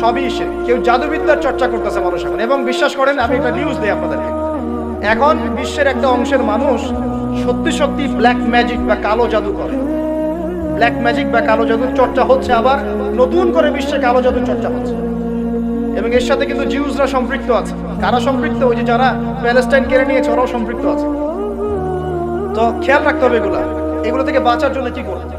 সবই সে কেউ জাদুবিদ্যার চর্চা করতেছে মানুষ এখন। এবং বিশ্বাস করেন, আমি একটা নিউজ দিই আপনাদেরকে। এখন বিশ্বের একটা অংশের মানুষ সত্যি সত্যি ব্ল্যাক ম্যাজিক বা কালো জাদু করে। ব্ল্যাক ম্যাজিক বা কালো জাদুর চর্চা হচ্ছে আবার নতুন করে বিশ্বে কালো জাদুর চর্চা হচ্ছে। এবং এর সাথে কিন্তু জিউসরা সম্পৃক্ত আছে। কারা সম্পৃক্ত? ওই যে যারা প্যালেস্টাইন কেড়ে নিয়েছে, ওরাও সম্পৃক্ত আছে। তো খেয়াল রাখতে হবে এগুলা। এগুলো থেকে বাঁচার জন্য কি করতে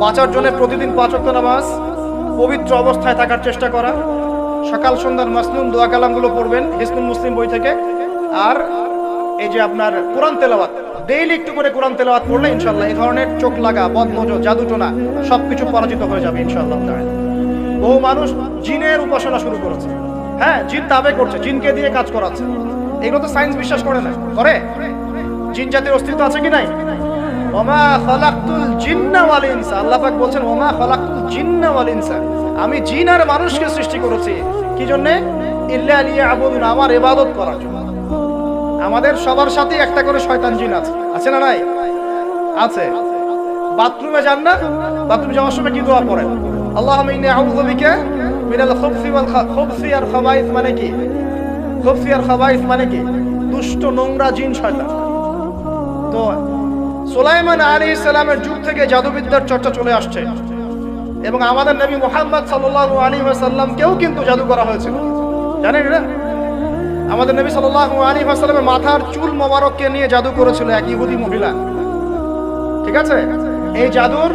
বাঁচার জন্য প্রতিদিন পাঁচ নামাজ পবিত্র অবস্থায় থাকার চেষ্টা করা। সকাল সন্ধ্যার মাসনুন দোয়া কালামগুলো পড়বেন হিসনুল মুসলিম বই থেকে। আর এই যে আপনার কোরআন তেলাওয়াত, ডেইলি একটু করে কোরআন তেলাওয়াত পড়লে ইনশাল্লাহ এই ধরনের চোখ লাগা বদনজর জাদুটোনা সবকিছু পরাজিত হয়ে যাবে ইনশাল্লাহ। বহু মানুষ জিনের উপাসনা শুরু করেছে। হ্যাঁ জিন তাবে করছে, জিনকে দিয়ে কাজ করাচ্ছে। এগুলো তো সায়েন্স বিশ্বাস করে না। করে? জিন জাতির অস্তিত্ব আছে কি নাই? ওমা খালাকতুল জিন্না ওয়াল ইনসা। আল্লাহ পাক বলছেন, ওমা খালাকতুল জিন্না ওয়াল ইনসা। আমি জিন আর মানুষকে সৃষ্টি করেছি। কি জন্য? ইল্লা লিয়াবুদুন, আমার ইবাদত করার জন্য। আমাদের সবার সাথে একটা করে শয়তান জিন আছে। আছে না নাই? আছে। বাথরুমে যান না? বাথরুমে যাওয়ার সময় কি দোয়া পড়েন? আল্লাহুম্মা ইন্নী আউযু বিকা মিনাল খুবসি ওয়াল খুবসি আর খাবাইস মানে কি? খুবসি আর খাবাইস মানে কি? দুষ্ট নোংরা জিন শয়তান। তো সুলাইমান আলী ইসলামের যুগ থেকে জাদুবিদ্যার চর্চা চলে আসছে। এবং আমাদের নবী মোহাম্মদ সাল্লাল্লাহু আলাইহি ওয়াসাল্লামকেও কিন্তু জাদু করা হয়েছিল। জানেন এটা আমাদের নবী সাল্লাল্লাহু আলাইহি ওয়াসাল্লামের মাথার চুল মোবারককে নিয়ে জাদু করেছিল এক ইহুদি মহিলা। ঠিক আছে? এই জাদুর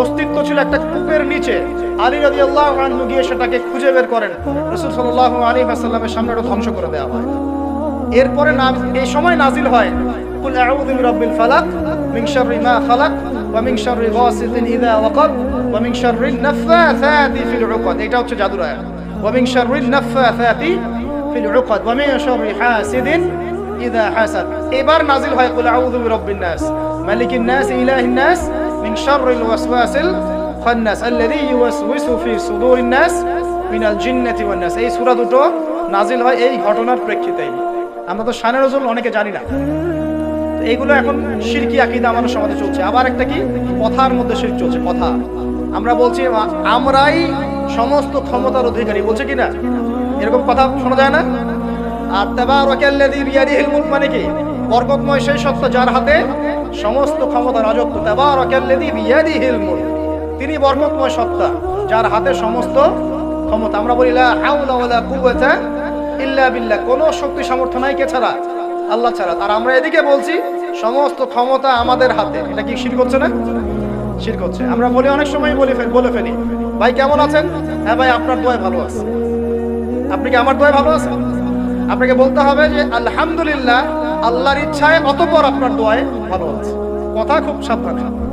অস্তিত্ব ছিল একটা কূপের নিচে। আলী রাদিয়াল্লাহু আনহু গিয়ে সেটাকে খুঁজে বের করেন। রাসূল সাল্লাল্লাহু আলাইহি ওয়াসাল্লামের সামনে ধ্বংস করে দেওয়া হয়। এরপরে এই সময় নাজিল হয়, কুল আউযু বিরাব্বিল ফালাক মিন শাররি মা খালাক ওয়া মিন শাররি গাসিকিন ইযা ওয়াকাব ওয়া মিন শাররি ফিল উকাদ। এটা হচ্ছে জাদুর আয়াত। ওয়া মিন শাররি নাফাসাতি ফিল উকাদ ওয়া মিন শাররি হাসিদিন ইযা হাসাদ। এবার নাজিল হয়, কুল আউযু বিরাব্বিন নাস। মালিকিন নাস ইলাহিন নাস মিন শাররিল ওয়াসওয়াসিল খান্নাস আল্লাযী ইউওয়াসওয়িসু ফি সুদুরিন নাস মিনাল জিন্নাতি ওয়ান নাস। এই সূরা দুটো নাজিল হয় এই ঘটনার প্রেক্ষিতেই। আমরা তো শানের ওজন অনেকে জানি না। এইগুলো এখন শিরকি আকিদা আমাদের সমাজে চলছে। আবার একটা কি? কথার মধ্যে শিরক চলছে, কথা। আমরা বলছি, আমরাই সমস্ত ক্ষমতার অধিকারী। বলছে কিনা এরকম কথা শোনা যায় না? আর তাবারাকাল্লাযী বিয়াদিহিল মুলক মানে কি? বরকতময় সেই সত্য যার হাতে সমস্ত ক্ষমতা রাজত্ব। তাবারাকাল্লাযী বিয়াদিহিল মুলক। তিনি বরকতময় সত্তা, যার হাতে সমস্ত ক্ষমতা। আমরা বলি, লা হাওলা ওয়ালা কুওয়াতা ইল্লা বিল্লাহ, কোনো শক্তি সামর্থ্য নাই কে ছাড়া? আল্লাহ ছাড়া। আর আমরা এদিকে বলছি, সমস্ত ক্ষমতা আমাদের হাতে। এটা কি শির করছে না? শির করছে আমরা বলি অনেক সময় বলে বলে ফেলি। ভাই, কেমন আছেন? হ্যাঁ ভাই, আপনার দোয়ায় ভালো আছে। আপনি কি আমার দোয়ায় ভালো আছেন? আপনাকে বলতে হবে যে, আলহামদুলিল্লাহ, আল্লাহর ইচ্ছায় অতপর আপনার দোয়ায় ভালো আছে। কথা খুব সাবধানে।